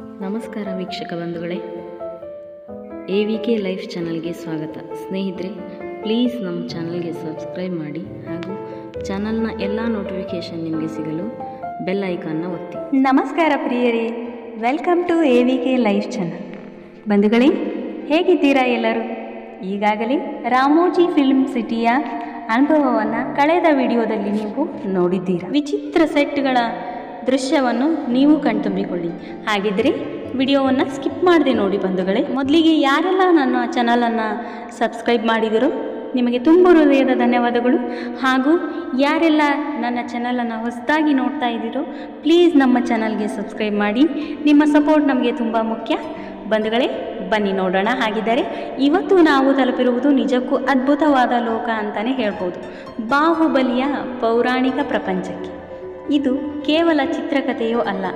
ನಮಸ್ಕಾರ ವೀಕ್ಷಕ ಬಂಧುಗಳೇ. ಎ ವಿ ಕೆ ಲೈಫ್ ಚಾನಲ್ಗೆ ಸ್ವಾಗತ. ಸ್ನೇಹಿತರೆ, ಪ್ಲೀಸ್ ನಮ್ಮ ಚಾನಲ್ಗೆ ಸಬ್ಸ್ಕ್ರೈಬ್ ಮಾಡಿ ಹಾಗೂ ಚಾನಲ್ನ ಎಲ್ಲ ನೋಟಿಫಿಕೇಷನ್ ನಿಮಗೆ ಸಿಗಲು ಬೆಲ್ ಐಕಾನ್ನ ಒತ್ತಿ. ನಮಸ್ಕಾರ ಪ್ರಿಯರೇ, welcome to A V K life channel. ಬಂಧುಗಳೇ, ಹೇಗಿದ್ದೀರಾ ಎಲ್ಲರೂ? ಈಗಾಗಲೇ ರಾಮೋಜಿ ಫಿಲ್ಮ್ ಸಿಟಿಯ ಅನುಭವವನ್ನು ಕಳೆದ ವಿಡಿಯೋದಲ್ಲಿ ನೀವು ನೋಡಿದ್ದೀರಾ. ವಿಚಿತ್ರ ಸೆಟ್ಗಳ ದೃಶ್ಯವನ್ನು ನೀವು ಕಣ್ತುಂಬಿಕೊಳ್ಳಿ. ಹಾಗಿದ್ದರೆ ವಿಡಿಯೋವನ್ನು ಸ್ಕಿಪ್ ಮಾಡಿದೆ ನೋಡಿ ಬಂಧುಗಳೇ. ಮೊದಲಿಗೆ ಯಾರೆಲ್ಲ ನನ್ನ ಚಾನಲನ್ನು ಸಬ್ಸ್ಕ್ರೈಬ್ ಮಾಡಿದರೋ ನಿಮಗೆ ತುಂಬ ಹೃದಯದ ಧನ್ಯವಾದಗಳು. ಹಾಗೂ ಯಾರೆಲ್ಲ ನನ್ನ ಚಾನಲನ್ನು ಹೊಸದಾಗಿ ನೋಡ್ತಾ ಇದ್ದೀರೋ, ಪ್ಲೀಸ್ ನಮ್ಮ ಚಾನಲ್ಗೆ ಸಬ್ಸ್ಕ್ರೈಬ್ ಮಾಡಿ. ನಿಮ್ಮ ಸಪೋರ್ಟ್ ನಮಗೆ ತುಂಬ ಮುಖ್ಯ. ಬಂಧುಗಳೇ, ಬನ್ನಿ ನೋಡೋಣ. ಹಾಗಿದ್ದರೆ ಇವತ್ತು ನಾವು ತಲುಪಿರುವುದು ನಿಜಕ್ಕೂ ಅದ್ಭುತವಾದ ಲೋಕ ಅಂತಲೇ ಹೇಳ್ಬೋದು. ಬಾಹುಬಲಿಯ ಪೌರಾಣಿಕ ಪ್ರಪಂಚಕ್ಕೆ. ಇದು ಕೇವಲ ಚಿತ್ರಕಥೆಯೋ ಅಲ್ಲ,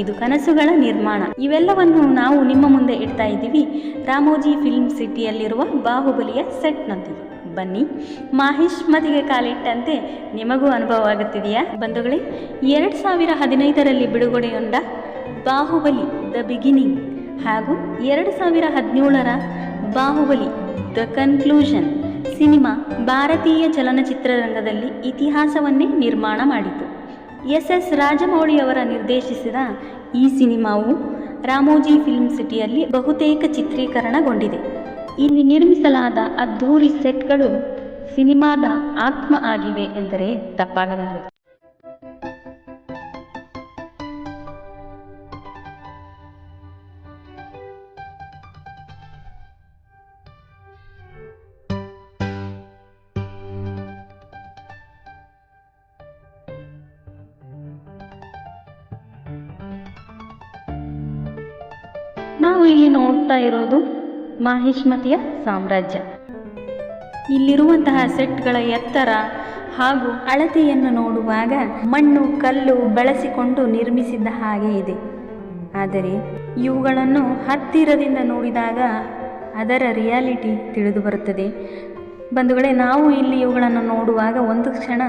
ಇದು ಕನಸುಗಳ ನಿರ್ಮಾಣ. ಇವೆಲ್ಲವನ್ನು ನಾವು ನಿಮ್ಮ ಮುಂದೆ ಇಡ್ತಾ ಇದ್ದೀವಿ. ರಾಮೋಜಿ ಫಿಲ್ಮ್ ಸಿಟಿಯಲ್ಲಿರುವ ಬಾಹುಬಲಿಯ ಸೆಟ್ನೊಂದಿಗೆ ಬನ್ನಿ ಮಾಹಿಷ್ಮತಿಗೆ ಕಾಲಿಟ್ಟಂತೆ ನಿಮಗೂ ಅನುಭವ ಆಗುತ್ತಿದೆಯಾ ಬಂಧುಗಳೇ, ಎರಡು ಸಾವಿರ ಹದಿನೈದರಲ್ಲಿ ಬಿಡುಗಡೆಗೊಂಡ ಬಾಹುಬಲಿ ದ ಬಿಗಿನಿಂಗ್ ಹಾಗೂ ಎರಡು ಸಾವಿರ ಹದಿನೇಳರ ಬಾಹುಬಲಿ ದ ಕನ್ಕ್ಲೂಷನ್ ಸಿನಿಮಾ ಭಾರತೀಯ ಚಲನಚಿತ್ರರಂಗದಲ್ಲಿ ಇತಿಹಾಸವನ್ನೇ ನಿರ್ಮಾಣ ಮಾಡಿತು. ಎಸ್ ಎಸ್ ರಾಜಮೌಳಿಯವರ ನಿರ್ದೇಶಿಸಿದ ಈ ಸಿನಿಮಾವು ರಾಮೋಜಿ ಫಿಲ್ಮ್ ಸಿಟಿಯಲ್ಲಿ ಬಹುತೇಕ ಚಿತ್ರೀಕರಣಗೊಂಡಿದೆ. ಇಲ್ಲಿ ನಿರ್ಮಿಸಲಾದ ಅದ್ಧೂರಿ ಸೆಟ್ಗಳು ಸಿನಿಮಾದ ಆತ್ಮ ಆಗಿವೆ ಎಂದರೆ ತಪ್ಪಾಗಲಾರದು. ಇಲ್ಲಿ ನೋಡ್ತಾ ಇರೋದು ಮಾಹಿಷ್ಮತಿಯ ಸಾಮ್ರಾಜ್ಯ. ಇಲ್ಲಿರುವಂತಹ ಸೆಟ್ಗಳ ಎತ್ತರ ಹಾಗೂ ಅಳತೆಯನ್ನು ನೋಡುವಾಗ ಮಣ್ಣು, ಕಲ್ಲು ಬಳಸಿಕೊಂಡು ನಿರ್ಮಿಸಿದ್ದ ಹಾಗೆ ಇದೆ. ಆದರೆ ಇವುಗಳನ್ನು ಹತ್ತಿರದಿಂದ ನೋಡಿದಾಗ ಅದರ ರಿಯಾಲಿಟಿ ತಿಳಿದು ಬರುತ್ತದೆ. ಬಂಧುಗಳೇ, ನಾವು ಇಲ್ಲಿ ಇವುಗಳನ್ನು ನೋಡುವಾಗ ಒಂದು ಕ್ಷಣ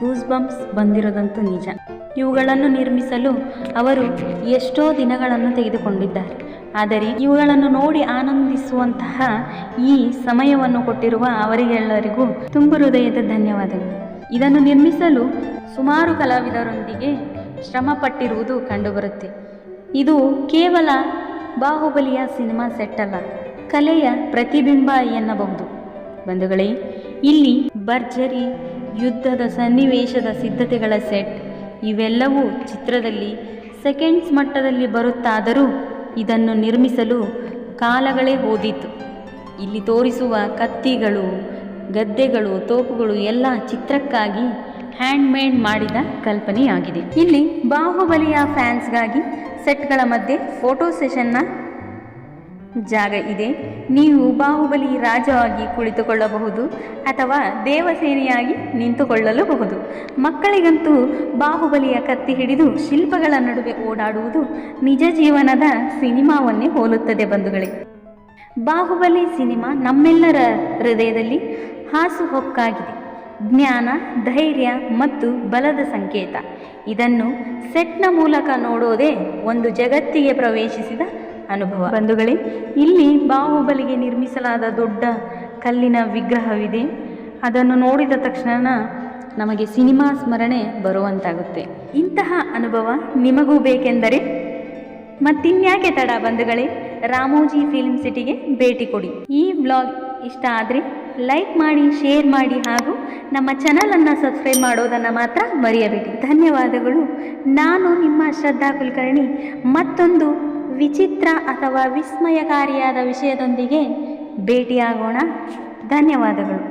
ಗೂಸ್ ಬಂಪ್ಸ್ ಬಂದಿರೋದಂತೂ ನಿಜ. ಇವುಗಳನ್ನು ನಿರ್ಮಿಸಲು ಅವರು ಎಷ್ಟೋ ದಿನಗಳನ್ನು ತೆಗೆದುಕೊಂಡಿದ್ದಾರೆ. ಆದರೆ ಇವುಗಳನ್ನು ನೋಡಿ ಆನಂದಿಸುವಂತಹ ಈ ಸಮಯವನ್ನು ಕೊಟ್ಟಿರುವ ಅವರಿಗೆಲ್ಲರಿಗೂ ತುಂಬ ಹೃದಯದ ಧನ್ಯವಾದಗಳು. ಇದನ್ನು ನಿರ್ಮಿಸಲು ಸುಮಾರು ಕಲಾವಿದರೊಂದಿಗೆ ಶ್ರಮ ಪಟ್ಟಿರುವುದು ಕಂಡುಬರುತ್ತೆ. ಇದು ಕೇವಲ ಬಾಹುಬಲಿಯ ಸಿನಿಮಾ ಸೆಟ್ ಅಲ್ಲ ಕಲೆಯ ಪ್ರತಿಬಿಂಬ ಎನ್ನಬಹುದು. ಬಂಧುಗಳೇ, ಇಲ್ಲಿ ಭರ್ಜರಿ, ಯುದ್ಧದ ಸನ್ನಿವೇಶದ ಸಿದ್ಧತೆಗಳ ಸೆಟ್, ಇವೆಲ್ಲವೂ ಚಿತ್ರದಲ್ಲಿ ಸೆಕೆಂಡ್ಸ್ ಮಟ್ಟದಲ್ಲಿ ಬರುತ್ತಾದರೂ ಇದನ್ನು ನಿರ್ಮಿಸಲು ಕಾಲಗಳೇ ಹೋದಿತ್ತು ಇಲ್ಲಿ ತೋರಿಸುವ ಕತ್ತಿಗಳು, ಗದ್ದೆಗಳು, ತೋಪುಗಳು ಎಲ್ಲ ಚಿತ್ರಕ್ಕಾಗಿ ಹ್ಯಾಂಡ್ಮೇಡ್ ಮಾಡಿದ ಕಲ್ಪನೆಯಾಗಿದೆ. ಇಲ್ಲಿ ಬಾಹುಬಲಿಯ ಫ್ಯಾನ್ಸ್ಗಾಗಿ ಸೆಟ್ಗಳ ಮಧ್ಯೆ ಫೋಟೋ ಸೆಷನ್ನ ಜಾಗ ಇದೆ. ನೀವು ಬಾಹುಬಲಿ ರಾಜವಾಗಿ ಕುಳಿತುಕೊಳ್ಳಬಹುದು ಅಥವಾ ದೇವಸೇನೆಯಾಗಿ ನಿಂತುಕೊಳ್ಳಲೂಬಹುದು. ಮಕ್ಕಳಿಗಂತೂ ಬಾಹುಬಲಿಯ ಕತ್ತಿ ಹಿಡಿದು ಶಿಲ್ಪಗಳ ನಡುವೆ ಓಡಾಡುವುದು ನಿಜ ಜೀವನದ ಸಿನಿಮಾವನ್ನೇ ಹೋಲುತ್ತದೆ ಬಂಧುಗಳೇ. ಬಾಹುಬಲಿ ಸಿನಿಮಾ ನಮ್ಮೆಲ್ಲರ ಹೃದಯದಲ್ಲಿ ಹಾಸುಹೊಕ್ಕಾಗಿದೆ ಜ್ಞಾನ, ಧೈರ್ಯ ಮತ್ತು ಬಲದ ಸಂಕೇತ. ಇದನ್ನು ಸೆಟ್ನ ಮೂಲಕ ನೋಡೋದೇ ಒಂದು ಜಗತ್ತಿಗೆ ಪ್ರವೇಶಿಸಿದ ಅನುಭವ. ಬಂಧುಗಳೇ, ಇಲ್ಲಿ ಬಾಹುಬಲಿಗೆ ನಿರ್ಮಿಸಲಾದ ದೊಡ್ಡ ಕಲ್ಲಿನ ವಿಗ್ರಹವಿದೆ. ಅದನ್ನು ನೋಡಿದ ತಕ್ಷಣ ನಮಗೆ ಸಿನಿಮಾ ಸ್ಮರಣೆ ಬರುವಂತಾಗುತ್ತೆ. ಇಂತಹ ಅನುಭವ ನಿಮಗೂ ಬೇಕೆಂದರೆ ಮತ್ತಿನ್ಯಾಕೆ ತಡ ಬಂಧುಗಳೇ, ರಾಮೋಜಿ ಫಿಲ್ಮ್ ಸಿಟಿಗೆ ಭೇಟಿ ಕೊಡಿ. ಈ ಬ್ಲಾಗ್ ಇಷ್ಟ ಆದರೆ ಲೈಕ್ ಮಾಡಿ, ಶೇರ್ ಮಾಡಿ ಹಾಗೂ ನಮ್ಮ ಚಾನಲನ್ನು ಸಬ್ಸ್ಕ್ರೈಬ್ ಮಾಡೋದನ್ನು ಮಾತ್ರ ಮರೆಯಬೇಡಿ. ಧನ್ಯವಾದಗಳು. ನಾನು ನಿಮ್ಮ ಶ್ರದ್ಧಾ ಕುಲಕರ್ಣಿ. ಮತ್ತೊಂದು ವಿಚಿತ್ರ ಅಥವಾ ವಿಸ್ಮಯಕಾರಿಯಾದ ವಿಷಯದೊಂದಿಗೆ ಭೇಟಿಯಾಗೋಣ. ಧನ್ಯವಾದಗಳು.